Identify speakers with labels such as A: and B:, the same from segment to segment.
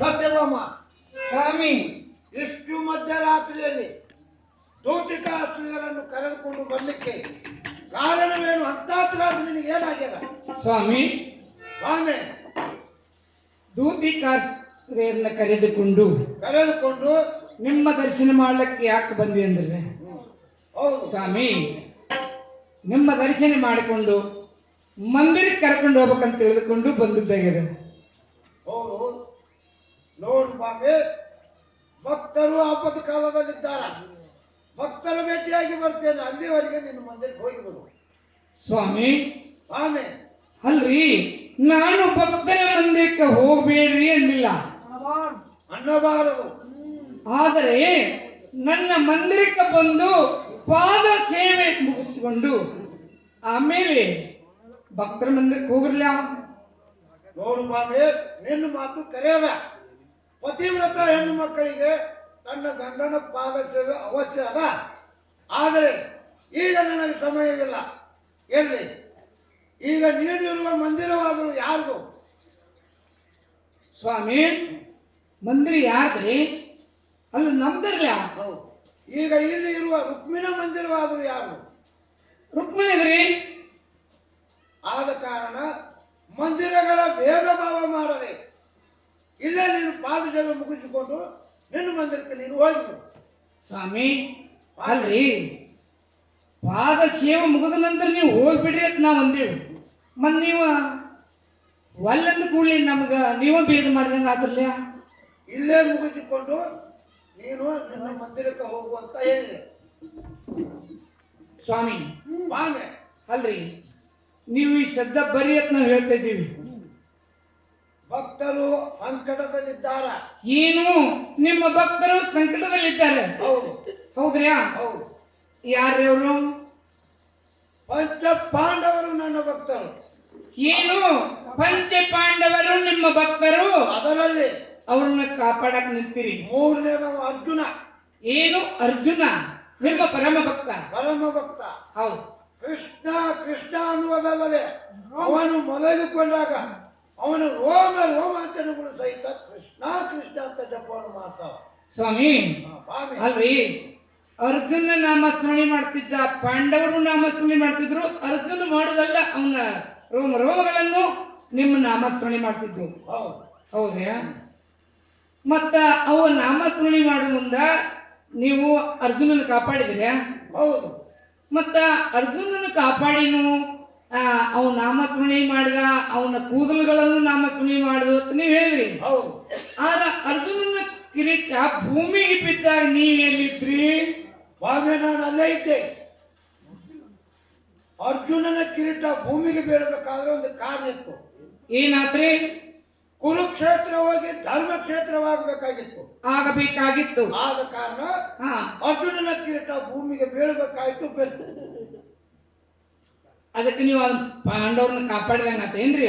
A: ಸತ್ಯಭಾಮ.
B: ಸ್ವಾಮಿ
A: ಇಷ್ಟು ಮಧ್ಯರಾತ್ರಿಯಲ್ಲಿ ದೂತಿ ಸ್ತ್ರೀಯರನ್ನು ಕರೆದುಕೊಂಡು ಬರಲಿಕ್ಕೆ ಕಾರಣವೇನು? ಹತ್ತಾತ್ರ ನಿನಗೆ ಏನಾಗ್ಯದ?
B: ಸ್ವಾಮಿ
A: ಸ್ವಾಮಿ
B: ದೂತಿಕಾಸ್ತ್ರೆಯನ್ನ ಕರೆದುಕೊಂಡು
A: ಕರೆದುಕೊಂಡು
B: ನಿಮ್ಮ ದರ್ಶನ ಮಾಡಲಿಕ್ಕೆ ಯಾಕೆ ಬಂದಿ ಅಂದ್ರೆ?
A: ಹೌದು.
B: ಸ್ವಾಮಿ ನಿಮ್ಮ ದರ್ಶನ ಮಾಡಿಕೊಂಡು ಮಂದಿರಕ್ಕೆ ಕರ್ಕೊಂಡು ಹೋಗ್ಬೇಕಂತ ತಿಳಿದುಕೊಂಡು ಬಂದಿದ್ದಾಗಿದೆ
A: ಹೌದು. ನೋಡು ಬಾಮಿ ಭಕ್ತರು ಆಪದ ಕಾಲದಲ್ಲಿದ್ದಾರ. ಭಕ್ತರ ಭೇಟಿಯಾಗಿ ಬರ್ತೇನೆ ಅಲ್ಲಿವರೆಗೆ ನಿನ್ನ ಮಂದಿರಕ್ಕೆ ಹೋಗಿ ಬರು.
B: ಸ್ವಾಮಿ
A: ಆಮೆ
B: ಅಲ್ರಿ ನಾನು ಭಕ್ತರ ಮಂದಿರಕ್ಕೆ ಹೋಗ್ಬೇಡ್ರಿ ಅಂದಿಲ್ಲ
A: ಅನ್ನಬಾರದು.
B: ಆದರೆ ನನ್ನ ಮಂದಿರಕ್ಕೆ ಬಂದು ಪಾದ ಸೇವೆ ಮುಗಿಸಿಕೊಂಡು ಆಮೇಲೆ ಭಕ್ತರ ಮಂದಿರಕ್ಕೆ ಹೋಗಿರ್ಲ
A: ನೋಡು ಬಾಮೆ ನಿನ್ನ ಮಾತು ಕರೆಯದ ಪತಿವ್ರತ ಹೆಣ್ಣು ಮಕ್ಕಳಿಗೆ ತನ್ನ ಗಂಡನ ಪಾದ ಸೇವೆ ಅವಶ್ಯ ಅದ ಆದರೆ ಈಗ ನನಗೆ ಸಮಯವಿಲ್ಲ. ಎಲ್ಲಿ ಈಗ ನೀಡಿರುವ ಮಂದಿರವಾದರೂ ಯಾರು
B: ಸ್ವಾಮಿ ಮಂದಿರ ಯಾರ್ದ್ರಿ? ಅಲ್ಲ ನಮ್ದಿರ್ಲ?
A: ಹೌದು. ಈಗ ಇಲ್ಲಿ ಇರುವ ರುಕ್ಮಿಣ ಮಂದಿರವಾದರೂ ಯಾರು?
B: ರುಕ್ಮಿಣಿದ್ರಿ
A: ಆದ ಕಾರಣ ಮಂದಿರಗಳ ಭೇದ ಭಾವ ಮಾಡದೆ ಇಲ್ಲೇ ನೀನು ಪಾದ ಸೇವೆ ಮುಗಿಸಿಕೊಂಡು ನಿನ್ನ ಮಂದಿರಕ್ಕೆ ನೀನು ಹೋಗಿರು
B: ಸ್ವಾಮಿ ಅಲ್ರಿ? ಪಾದ ಸೇವೆ ಮುಗಿದ ನಂತರ ನೀವು ಹೋಗ್ಬಿಡ್ರಿ ಅಂತ ನಾವು ಅಂದೇವು. ಮನ್ ನೀವು ಒಲ್ಲಂದ ಕೂಡಲಿ ನಮ್ಗೆ ನೀವ ಭೇದ ಮಾಡಿದಂಗೆ ಆದ್ರಲ್ಲ
A: ಇಲ್ಲೇ ಮುಗಿಸಿಕೊಂಡು ನೀನು ನಿನ್ನ ಮಂದಿರಕ್ಕೆ ಹೋಗು ಅಂತ ಹೇಳಿದೆ.
B: ಸ್ವಾಮಿ
A: ಬಾಮೆ
B: ಅಲ್ರಿ? ನೀವು ಈ ಶಬ್ದ ಬರೀ ಅಂತ ನಾವು ಹೇಳ್ತಾ ಇದ್ದೀವಿ.
A: ಭಕ್ತರು ಸಂಕಟದಲ್ಲಿದ್ದಾರೆ.
B: ಏನು? ನಿಮ್ಮ ಭಕ್ತರು ಸಂಕಟದಲ್ಲಿದ್ದಾರೆ.
A: ಹೌದು.
B: ಹೌದ್ರ್ಯಾ?
A: ಹೌದು.
B: ಯಾರ್ರಿ ಅವರು?
A: ಪಂಚ ಪಾಂಡವರು ನನ್ನ ಭಕ್ತರು.
B: ಏನು? ಪಂಚ ಪಾಂಡವರು ನಿಮ್ಮ ಭಕ್ತರು?
A: ಅದರಲ್ಲಿ
B: ಅವ್ರನ್ನ ಕಾಪಾಡಕ್ ನಿಂತಿರಿ.
A: ಮೂರನೇನವ ಅರ್ಜುನ.
B: ಏನು? ಅರ್ಜುನ? ನಿಮ್ಮ ಪರಮ ಭಕ್ತ.
A: ಪರಮ ಭಕ್ತ.
B: ಹೌದು.
A: ಕೃಷ್ಣ ಕೃಷ್ಣ ಅನ್ನುವುದಲ್ಲದೆ ಅವನು ಮಲಗಿಕೊಂಡಾಗ ಅವನು ರೋಮ ರೋಮಾಂಚನಗಳು ಸಹಿತ ಕೃಷ್ಣ ಕೃಷ್ಣ ಅಂತ ಜಪವನ್ನು ಮಾಡ್ತಾವ.
B: ಸ್ವಾಮಿ ಅಲ್ರಿ ಅರ್ಜುನ ನಾಮಸ್ಮರಣೆ ಮಾಡ್ತಿದ್ದ ಪಾಂಡವರು ನಾಮಸ್ಮರಣೆ ಮಾಡ್ತಿದ್ರು ಅರ್ಜುನ ಮಾಡುದಲ್ಲ ಅವನ ರೋಮ ರೋಮಗಳನ್ನು ನಿಮ್ಮ ನಾಮಸ್ಮರಣೆ ಮಾಡ್ತಿದ್ರು
A: ಹೌದು.
B: ಹೌದ್ರಾ ಮತ್ತ ಅವ ನಾಮಸ್ಮರಣೆ ಮಾಡೋ ಮುಂದ ನೀವು ಅರ್ಜುನನ ಕಾಪಾಡಿದ್ರೆ
A: ಹೌದು.
B: ಮತ್ತ ಅರ್ಜುನನ ಕಾಪಾಡಿನು ಅವ ನಾಮಸ್ಮರಣೆ ಮಾಡಿದ ಅವನ ಕೂದಲುಗಳನ್ನು ನಾಮಸ್ಮರಣೆ ಮಾಡಿದ ಅಂತ ನೀವು ಹೇಳಿದ್ರಿ.
A: ಹೌದು.
B: ಆದ ಅರ್ಜುನನ ಕಿರೀಟ ಭೂಮಿಗೆ ಬಿದ್ದಾಗ ನೀವ್ ಎಲ್ಲಿದ್ರಿ?
A: ನಾನು ಅಲ್ಲೇ ಇದ್ದೆ. ಅರ್ಜುನನ ಕಿರೀಟ ಭೂಮಿಗೆ ಬೀಳಬೇಕಾದ್ರೆ ಒಂದು ಕಾರಣ ಇತ್ತು.
B: ಏನಾತ್ರಿ?
A: ಕುರುಕ್ಷೇತ್ರ ಹೋಗಿ ಧರ್ಮಕ್ಷೇತ್ರವಾಗಬೇಕಾಗಿತ್ತು.
B: ಆಗಬೇಕಾಗಿತ್ತು.
A: ಆದ ಕಾರಣ
B: ಹಾ.
A: ಅರ್ಜುನನ ಕಿರೀಟ ಭೂಮಿಗೆ ಬೀಳಬೇಕಾಯ್ತು ಬೆತ್ತು
B: ಅದಕ್ಕೆ ನೀವು ಅದನ್ನ ಪಾಂಡವ್ರನ್ನ ಕಾಪಾಡ್ದಂಗ
A: ಏನ್ರಿ.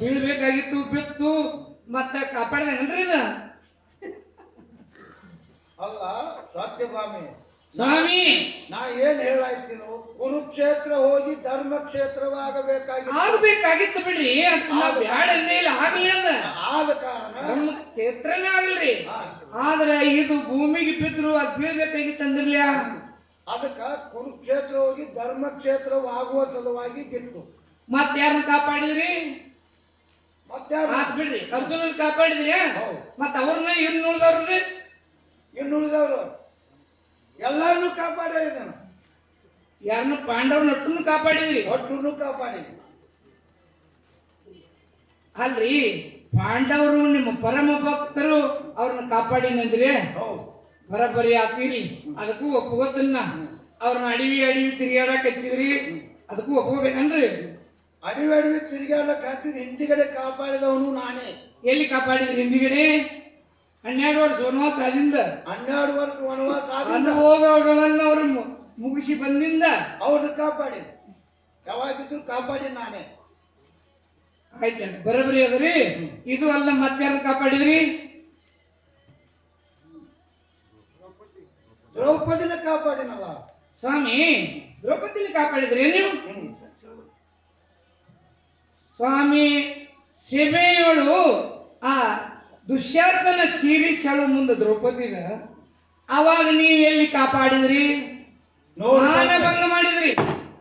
B: ಬೀಳ್ಬೇಕಾಗಿತ್ತು ಬಿತ್ತು ಮತ್ತ ಕಾಪಾಡ್ದಂಗ್ರಿ ಇದ
A: ಅಲ್ಲ ಸತ್ಯಭಾಮಿ
B: ಸ್ವಾಮಿ.
A: ನಾ ಏನ್ ಹೇಳಾಯ್ತೀನೋ ಕುರುಕ್ಷೇತ್ರ ಹೋಗಿ ಧರ್ಮ ಧರ್ಮಕ್ಷೇತ್ರವಾಗಬೇಕಾಗಿತ್ತು.
B: ಆಗ್ಬೇಕಾಗಿತ್ತು ಬಿಡ್ರಿ ಬ್ಯಾಡ ಇಲ್ಲ ಆಗ್ಲಿ ಅದ.
A: ಆದ ಕಾರಣ.
B: ಕ್ಷೇತ್ರನೇ ಆಗಲ್ರಿ
A: ಆ,
B: ಆದ್ರೆ ಇದು ಭೂಮಿಗೆ ಬಿದ್ರು ಅದ್ ಬೀಳ್ಬೇಕಾಗಿತ್ತು ಅಂದ್ರಲ್ಲ
A: ಅದಕ್ಕ ಕುರುಕ್ಷೇತ್ರ ಹೋಗಿ ಧರ್ಮಕ್ಷೇತ್ರವಾಗುವ ಸಲುವಾಗಿ ಬಿತ್ತು.
B: ಮತ್ತೆ ಯಾರನ್ನ ಕಾಪಾಡಿದ್ರಿ?
A: ಮತ್ತೆ
B: ಬಿಡ್ರಿ ಅರ್ಜುನನ ಕಾಪಾಡಿದ್ರಿ?
A: ಮತ್ತೆ
B: ಮತ್ ಅವ್ರನ್ನ ಇನ್ನುಳಿದವ್ರಿ
A: ಇನ್ನುಳಿದವ್ರು ಎಲ್ಲರನ್ನು ಎಲ್ಲರನ್ನೂ ಯಾರನ್ನು ಇದ್ದಾನೆ.
B: ಯಾರನ್ನ ಪಾಂಡವ್ರ ನಟ್ಟನ್ನು ಕಾಪಾಡಿದ್ರಿ?
A: ಒಟ್ಟನ್ನು ಕಾಪಾಡಿದ್ರಿ
B: ಅಲ್ರಿ ಪಾಂಡವರು ನಿಮ್ಮ ಪರಮ ಭಕ್ತರು ಅವ್ರನ್ನ ಕಾಪಾಡಿನಂದ್ರಿ?
A: ಹೌದು.
B: ಬರಬರಿ ಹಾಕಿರಿ ಅದಕ್ಕೂ ಒಪ್ಪುಗೋದನ್ನ ಅವ್ರನ್ನ ಅಡಿವಿ ಅಡಿವಿ ತಿರುಗಾಡಕ್ ಹಚ್ಚಿದ್ರಿ. ಅದಕ್ಕೂ ಒಪ್ಪಬೇಕನ್ರಿ
A: ಅಡಿವಿ ಅಡಿವಿ ತಿರುಗಾಡಕ್ ಹಾಕಿದ ಹಿಂದಿಗಡೆ ಕಾಪಾಡಿದವನು ನಾನೇ.
B: ಎಲ್ಲಿ ಕಾಪಾಡಿದ್ರಿ ಹಿಂದಿಗಡೆ? ಹನ್ನೆರಡು ವರ್ಷ ವನವಾಸ ಆದಿಂದ.
A: ಹನ್ನೆರಡು ವರ್ಷ ವನವಾಸ ಆದ
B: ಹೋಗೋಗಳನ್ನ ಅವರು ಮುಗಿಸಿ ಬಂದಿಂದ.
A: ಅವ್ರನ್ನ ಕಾಪಾಡಿ. ಯಾವಾಗಿದ್ರು ಕಾಪಾಡಿ ನಾನೇ.
B: ಆಯ್ತು ಬರಬರಿ ಅದರಿ. ಇದು ಅಲ್ಲ ಮತ್ತೆ ಕಾಪಾಡಿದ್ರಿ?
A: ದ್ರೌಪದಿನ ಕಾಪಾಡಿನವ?
B: ಸ್ವಾಮಿ ದ್ರೌಪದಿನ ಕಾಪಾಡಿದ್ರಿ ನೀವು ಸ್ವಾಮಿ ಸೀಮೆಯಳು ಆ ದುಶ್ಯಾಸನ ಸೀರೆ ಸೆಳು ಮುಂದೆ ದ್ರೌಪದಿನ. ಅವಾಗ ನೀವು ಎಲ್ಲಿ ಕಾಪಾಡಿದ್ರಿ? ಮಾನಭಂಗ ಮಾಡಿದ್ರಿ.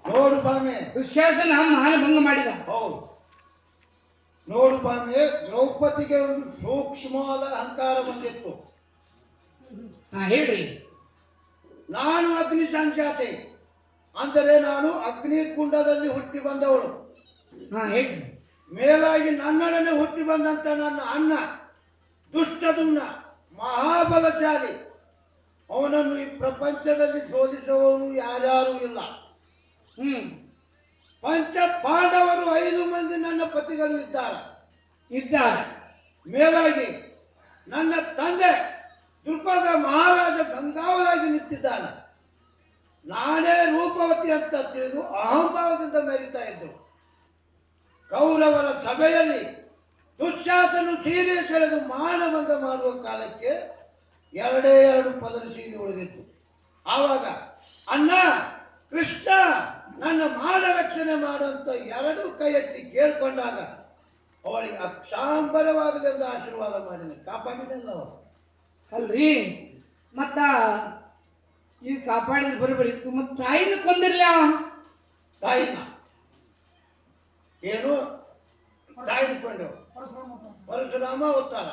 A: ನೋಡು ಬಾಮೆ.
B: ದುಶ್ಯಾಸನ ಮಾನಭಂಗ ಮಾಡಿದ.
A: ಹೌದು. ನೋಡು ಬಾಮೆ ದ್ರೌಪದಿಗೆ ಒಂದು ಸೂಕ್ಷ್ಮವಾದ ಅಹಂಕಾರ ಬಂದಿತ್ತು.
B: ಹಾ ಹೇಳ್ರಿ.
A: ನಾನು ಅಗ್ನಿ ಸಂಜಾತಿ. ಅಂದರೆ ನಾನು ಅಗ್ನಿ ಕುಂಡದಲ್ಲಿ ಹುಟ್ಟಿ ಬಂದವಳು.
B: ಹಾ ಹೇಳಿ
A: ಮೇಲಾಗಿ ನನ್ನೊಡನೆ ಹುಟ್ಟಿ ಬಂದಂತ ನನ್ನ ಅಣ್ಣ ದುಷ್ಟದುನ್ನ ಮಹಾಬಲಶಾಲಿ. ಅವನನ್ನು ಈ ಪ್ರಪಂಚದಲ್ಲಿ ಶೋಧಿಸುವವನು ಯಾರ್ಯಾರು ಇಲ್ಲ.
B: ಹ್ಮ್.
A: ಪಂಚ ಪಾಂಡವರು ಐದು ಮಂದಿ ನನ್ನ ಪತಿಗಳು ಇದ್ದಾರೆ.
B: ಇದ್ದಾರೆ.
A: ಮೇಲಾಗಿ ನನ್ನ ತಂದೆ ದೃಪದ ಮಹಾರಾಜ ಗಂಗಾವಲಾಗಿ ನಿಂತಿದ್ದಾನೆ. ನಾನೇ ರೂಪವತಿ ಅಂತ ತಿಳಿದು ಅಹಂಭಾವದಿಂದ ಮೆರಿತಾ ಇದ್ದರು. ಕೌರವರ ಸಭೆಯಲ್ಲಿ ದುಶ್ಯಾಸನು ಸೀರೆ ಸೆಳೆದು ಮಾನವಂದ ಮಾಡುವ ಕಾಲಕ್ಕೆ ಎರಡೇ ಎರಡು ಪದರ ಸೀರೆ ಉಳಿದಿತ್ತು. ಆವಾಗ, ಅಣ್ಣ, ಕೃಷ್ಣ, ನನ್ನ ಮಾನ ರಕ್ಷಣೆ ಮಾಡುವಂತ ಎರಡು ಕೈ ಎತ್ತಿ ಕೇಳ್ಕೊಂಡಾಗ ಅವಳಿಗೆ ಅಕ್ಷಾಂಬರವಾಗದೆಂದು ಆಶೀರ್ವಾದ ಮಾಡಿದ. ಕಾಪಾಡಿದೆಲ್ಲ ಅವರು.
B: ಅಲ್ರಿ? ಮತ್ತ ಈಗ ಕಾಪಾಡಿದ್ರೆ ಬರೋಬರಿ ಮತ್ತ ತಾಯಿನ ಕೊಂದಿರ್ಲ
A: ತಾಯಿನ? ಏನು? ತಾಯಿದುಕೊಂಡು ಪರಶುರಾಮ ಅವತಾರ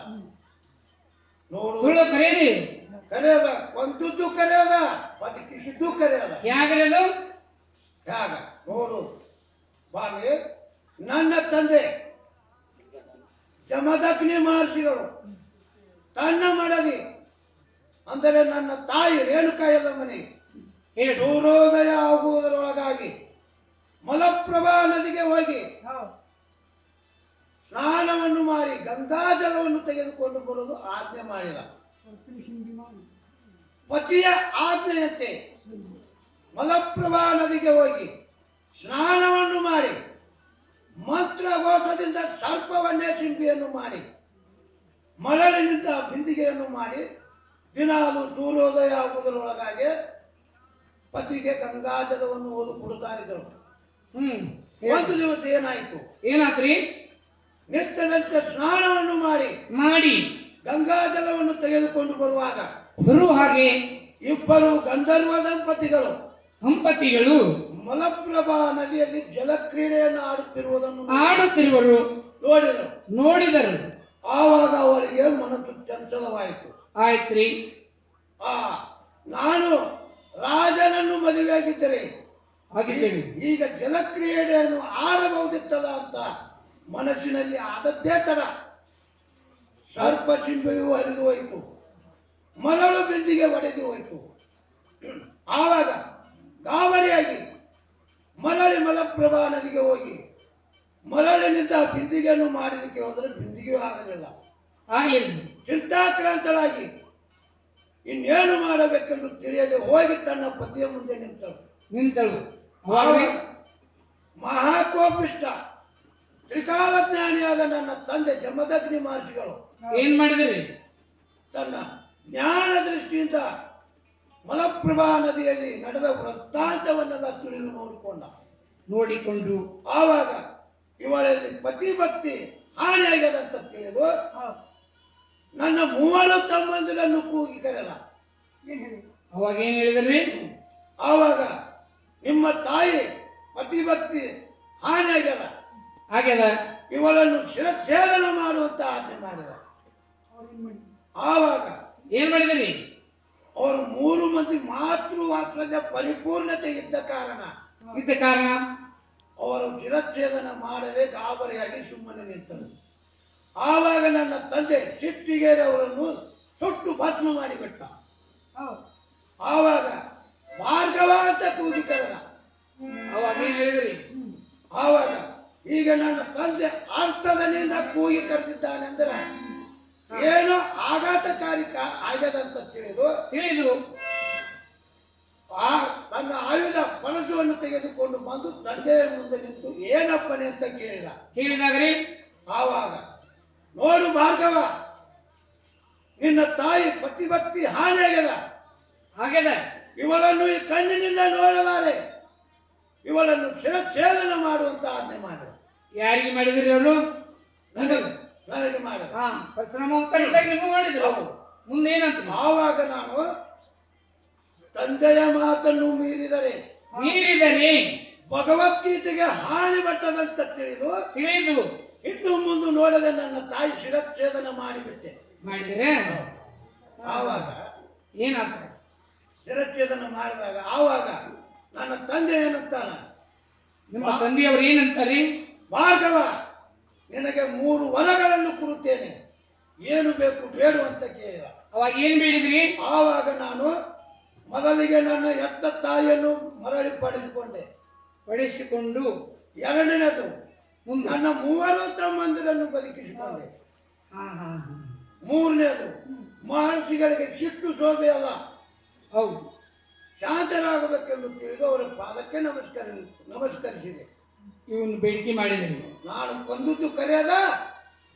A: ನೋಡು.
B: ಕರೀರಿ.
A: ಕರೆಯದ? ಕೊಂದದ್ದು ಕರೆಯದ? ಬದುಕಿಸಿದ್ದು ಕರೆಯದ?
B: ಅದು
A: ಹೇಗ ನೋಡು. ಬಾವಿ. ನನ್ನ ತಂದೆ ಜಮದಗ್ನಿ ಮಹರ್ಷಿಗಳು. ತನ್ನ ಮಾಡಲಿ ಅಂದರೆ ನನ್ನ ತಾಯಿ ರೇಣುಕಾಯಲ್ಲ ಮನೆ
B: ಈ
A: ಸೂರ್ಯೋದಯ ಆಗುವುದರೊಳಗಾಗಿ ಮಲಪ್ರಭಾ ನದಿಗೆ ಹೋಗಿ ಸ್ನಾನವನ್ನು ಮಾಡಿ ಗಂಗಾಜಲವನ್ನು ತೆಗೆದುಕೊಂಡು ಬರುವುದು ಆಜ್ಞೆ ಮಾಡಿದ. ಪತಿಯ ಆಜ್ಞೆಯಂತೆ ಮಲಪ್ರಭಾ ನದಿಗೆ ಹೋಗಿ ಸ್ನಾನವನ್ನು ಮಾಡಿ ಮಂತ್ರಘೋಷದಿಂದ ಸರ್ಪವನ್ನೇ ಸಿಂಪಿಯನ್ನು ಮಾಡಿ. ಮರಳಿನಿಂದ ಬಿಂದಿಗೆಯನ್ನು ಮಾಡಿ ದಿನಾಲು ಸೂರ್ಯೋದಯ ಆಗುವುದರೊಳಗಾಗಿ ಪತಿಗೆ ಗಂಗಾಜಲವನ್ನು ಓದು ಕೊಡುತ್ತಾ ಇದ್ದರು.
B: ಹ್ಮ್.
A: ಒಂದು ದಿವಸ ಏನಾಯಿತು?
B: ಏನಾತ್ರಿ?
A: ನಿತ್ಯದಂತೆ ಸ್ನಾನವನ್ನು ಮಾಡಿ
B: ಮಾಡಿ.
A: ಗಂಗಾಜಲವನ್ನು ತೆಗೆದುಕೊಂಡು ಬರುವಾಗ
B: ಬರುವ ಹಾಗೆ
A: ಇಬ್ಬರು ಗಂಧರ್ವ ದಂಪತಿಗಳು
B: ದಂಪತಿಗಳು
A: ಮಲಪ್ರಭಾ ನದಿಯಲ್ಲಿ ಜಲಕ್ರೀಡೆಯನ್ನು ಆಡುತ್ತಿರುವುದನ್ನು
B: ಆಡುತ್ತಿರುವರು
A: ನೋಡಿದರು.
B: ನೋಡಿದರು.
A: ಆವಾಗ ಅವರಿಗೆ ಮನಸ್ಸು ಚಂಚಲವಾಯಿತು.
B: ಆಯ್ತ್ರಿ.
A: ಆ ನಾನು ರಾಜನನ್ನು ಮದುವೆಯಾಗಿದ್ದರೆ
B: ಹಾಗಿದ್ದೇನೆ.
A: ಈಗ ಜಲಕ್ರೀಡೆಯನ್ನು ಆಡಬಹುದಿತ್ತಲ್ಲ ಅಂತ ಮನಸ್ಸಿನಲ್ಲಿ ಆದದ್ದೇ ತರ ಸರ್ಪ ಚಿಂಬೆಯು ಹರಿದು ಹೋಯಿತು. ಮರಳು ಬಿಂದಿಗೆ ಒಡೆದು ಹೋಯಿತು. ಆವಾಗ ಗಾಬರಿಯಾಗಿ ಮರಳಿ ಮಲಪ್ರಭಾ ನದಿಗೆ ಹೋಗಿ ಮರಳಿನಿಂದ ಬಿಂದಿಗೆಯನ್ನು ಮಾಡಲಿಕ್ಕೆ ಹೋದರೆ ಬಿಂದಿಗೆಯೂ ಆಗಲಿಲ್ಲ.
B: ಆಗಲಿಲ್ಲ.
A: ಚಿಂತಾಕ್ರಾಂತಳಾಗಿ ಇನ್ನೇನು ಮಾಡಬೇಕೆಂದು ತಿಳಿಯದೆ ಹೋಗಿ ತನ್ನ ಪತಿಯ ಮುಂದೆ ನಿಂತಳು.
B: ನಿಂತಳು.
A: ಮಹಾಕೋಪಿಷ್ಟ ತ್ರಿಕಾಲಜ್ಞಾನಿಯಾದ ನನ್ನ ತಂದೆ ಜಮದಗ್ನಿ ಮಹರ್ಷಿಗಳು.
B: ಏನ್ ಮಾಡಿದ್ರಿ?
A: ತನ್ನ ಜ್ಞಾನ ದೃಷ್ಟಿಯಿಂದ ಮಲಪ್ರಭಾ ನದಿಯಲ್ಲಿ ನಡೆದ ವೃತ್ತಾಂತವನ್ನೆಲ್ಲ ತಿಳಿದು ನೋಡಿಕೊಂಡ.
B: ನೋಡಿಕೊಂಡು.
A: ಆವಾಗ ಇವಳಲ್ಲಿ ಆಗ್ಯದ ಅಂತ ತಿಳಿದು ನನ್ನ ಮೂವರು ತಮ್ಮಂದಿರನ್ನು ಕೂಗಿ ಕರೆದ
B: ಅವಾಗ ಏನು ಹೇಳಿದ್ರಿ?
A: ಆವಾಗ ನಿಮ್ಮ ತಾಯಿ ಪತಿಭಕ್ತಿ ಹಾನಿ
B: ಆಗ್ಯದ.
A: ಇವಳನ್ನು ಶಿರಚ್ಛೇದನ ಮಾಡುವಂತ ಆಜ್ಞೆ ಮಾಡಿದ. ಆವಾಗ
B: ಏನ್ ಮಾಡಿದ್ರಿ?
A: ಅವರು ಮೂರು ಮಂದಿ ಮಾತೃ ಪರಿಪೂರ್ಣತೆ ಇದ್ದ ಕಾರಣ.
B: ಇದ್ದ ಕಾರಣ?
A: ಅವರು ಶಿರಚ್ಛೇದನ ಮಾಡದೆ ಗಾಬರಿಯಾಗಿ ಸುಮ್ಮನೆ ನಿಂತರು. ಆವಾಗ ನನ್ನ ತಂದೆ ಸಿಟ್ಟಿಗೆರೆ ಅವರನ್ನು ಸುಟ್ಟು ಭಸ್ಮ ಮಾಡಿಬಿಟ್ಟ. ಆವಾಗ ಭಾರ್ಗವ ಅಂತ ಕೂಗಿ ಕರೆದ.
B: ಹೇಳಿದ್ರಿ.
A: ಆವಾಗ ಈಗ ನನ್ನ ತಂದೆ ಅರ್ಥದಲ್ಲಿಂದ ಕೂಗಿ ಕರೆದಿದ್ದಾನೆ ಅಂದ್ರೆ ಏನೋ ಆಘಾತಕಾರಿಕ ಆಗದಂತ ಆಗ್ಯದಂತ ತಿಳಿದು
B: ತಿಳಿದು
A: ಆ ತನ್ನ ಆಯುಧ ಪರಶುವನ್ನು ತೆಗೆದುಕೊಂಡು ಬಂದು ತಂದೆಯ ಮುಂದೆ ನಿಂತು ಏನಪ್ಪನೆ ಅಂತ ಕೇಳಿದ.
B: ಕೇಳಿದಾಗ್ರಿ
A: ಆವಾಗ ನೋಡು ಭಾರ್ಗವ ನಿನ್ನ ತಾಯಿ ಪತಿಭಕ್ತಿ ಹಾನಿಯಾಗ್ಯದ
B: ಹಾಗೆದ
A: ಇವಳನ್ನು ಈ ಕಣ್ಣಿನಿಂದ ನೋಡಲಾರೆ. ಇವಳನ್ನು ಶಿರಚ್ಛೇದನ ಮಾಡುವಂತ ಆಜ್ಞೆ ಮಾಡಿದ.
B: ಯಾರಿಗೆ ಮಾಡಿದ್ರಿ ಅವರು?
A: ನನಗೆ ನನಗೆ ಮಾಡಿದ.
B: ಪರಶುರಾಮ ಮಾಡಿದ್ರು.
A: ಮುಂದೇನಂತ?
B: ಮುಂದೆ ಏನಂತ
A: ಆವಾಗ ನಾನು ತಂದೆಯ ಮಾತನ್ನು ಮೀರಿದರೆ
B: ಮೀರಿದರೆ
A: ಭಗವದ್ಗೀತೆಗೆ ಹಾನಿ ಬಟ್ಟದಂತ ತಿಳಿದು
B: ತಿಳಿದು
A: ಇನ್ನು ಮುಂದೆ ನೋಡದೆ ನನ್ನ ತಾಯಿ ಶಿರಚ್ಛೇದನ ಮಾಡಿಬಿಟ್ಟೆ.
B: ಮಾಡಿದರೆ?
A: ಆವಾಗ
B: ಏನಂತ
A: ಶಿರಚ್ಛೇದನ ಮಾಡಿದಾಗ ಆವಾಗ ನನ್ನ ತಂದೆ ಏನಂತಾನ?
B: ನಿಮ್ಮ ತಂದೆಯವರು ಏನಂತಾರೆ?
A: ಭಾರ್ಗವ ನಿನಗೆ ಮೂರು ವರಗಳನ್ನು ಕೊಡುತ್ತೇನೆ. ಏನು ಬೇಕು ಬೇಡು ಅಂತ ಕೇಳಿದ.
B: ಅವಾಗ ಏನು ಬೇಡಿದ್ರಿ?
A: ಆವಾಗ ನಾನು ಮೊದಲಿಗೆ ನನ್ನ ಎತ್ತ ತಾಯಿಯನ್ನು ಮರಳಿ ಪಡಿಸಿಕೊಂಡೆ
B: ಪಡಿಸಿಕೊಂಡು
A: ಎರಡನೇದು ನನ್ನ ಮೂವರು ತಮ್ಮಂದಿರನ್ನು ಬದುಕಿಸಿಕೊಂಡೆ. ಮೂರನೇದು ಮಹರ್ಷಿಗಳಿಗೆ ಶಿಷ್ಟು ಶೋಭೆ ಅಲ್ಲ.
B: ಹೌದು.
A: ಶಾಂತರಾಗಬೇಕೆಂದು ತಿಳಿದು ಅವರ ಪಾದಕ್ಕೆ ನಮಸ್ಕಾರ ನಮಸ್ಕರಿಸಿದೆ.
B: ಇವನು ಬೇಡಿಕೆ ಮಾಡಿದನು.
A: ನಾನು ಕೊಂದದ್ದು ಕರೆಯದ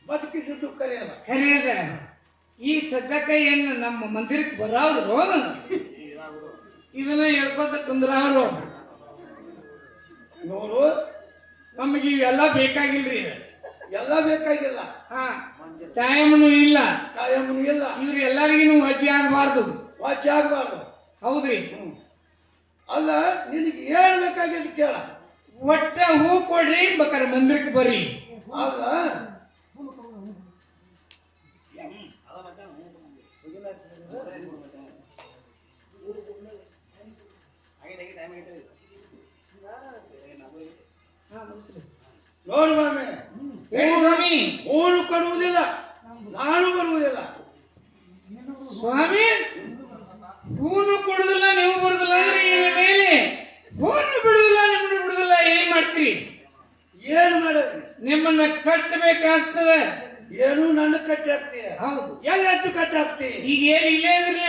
A: ಬದುಕಿಸಿದ್ದು ಕರೆಯದ.
B: ಕರೆಯದ. ಈ ಸದ್ಯಕ್ಕೆ ಏನು ನಮ್ಮ ಮಂದಿರಕ್ಕೆ ಬರಾವ್ರು ಇದನ್ನ ಹೇಳ್ಕೊತ ಕುಂದ್ರಾವ್ರು
A: ನೋಡು.
B: ನಮಗೆ ಇವೆಲ್ಲ ಬೇಕಾಗಿಲ್ರಿ.
A: ಎಲ್ಲ ಬೇಕಾಗಿಲ್ಲ.
B: ಹಾ ಟೈಮ್ನು ಇಲ್ಲ.
A: ಟೈಮ್ನು ಇಲ್ಲ.
B: ಇವ್ರು ಎಲ್ಲರಿಗೂ ವಜ್ಜೆ ಆಗಬಾರ್ದು.
A: ವಾಚ್ಯ ಆಗಬಾರ್ದು.
B: ಹೌದ್ರಿ.
A: ಅಲ್ಲ ನಿನಗೆ ಏನು ಬೇಕಾಗಿದ್ದು ಕೇಳ.
B: ಒಟ್ಟ ಹೂ ಕೊಡ್ರಿ ಬೇಕಾರೆ ಮಂದಿರಕ್ಕೆ ಬರ್ರಿ.
A: ಅಲ್ಲ. ನೋಡು ಮಾಮೆ.
B: ಸ್ವಾಮಿ.
A: ಊರು ಕೊಡುವುದಿಲ್ಲ ನಾನು ಬರುವುದಿಲ್ಲ.
B: ಸ್ವಾಮಿ ಫೋನು ಕೊಡುದಿಲ್ಲ ನೀವು ಬರುದಿಲ್ಲ ಅಂದ್ರೆ ಮೇಲೆ ಫೋನು ಬಿಡುದಿಲ್ಲ ನಿಮ್ಮನ್ನು ಬಿಡುದಿಲ್ಲ ಏನ್ ಮಾಡ್ತೀರಿ?
A: ಏನು ಮಾಡೋದು?
B: ನಿಮ್ಮನ್ನ ಕಟ್ಟಬೇಕಾಗ್ತದ.
A: ಏನು ನನ್ನ ಕಟ್ಟಿ ಹಾಕ್ತೀಯ
B: ಹೌದು.
A: ಎಲ್ಲ ಕಟ್ಟಿ
B: ಈಗ ಏನು ಇಲ್ಲೇ ಇದ್ರಲ್ಲ?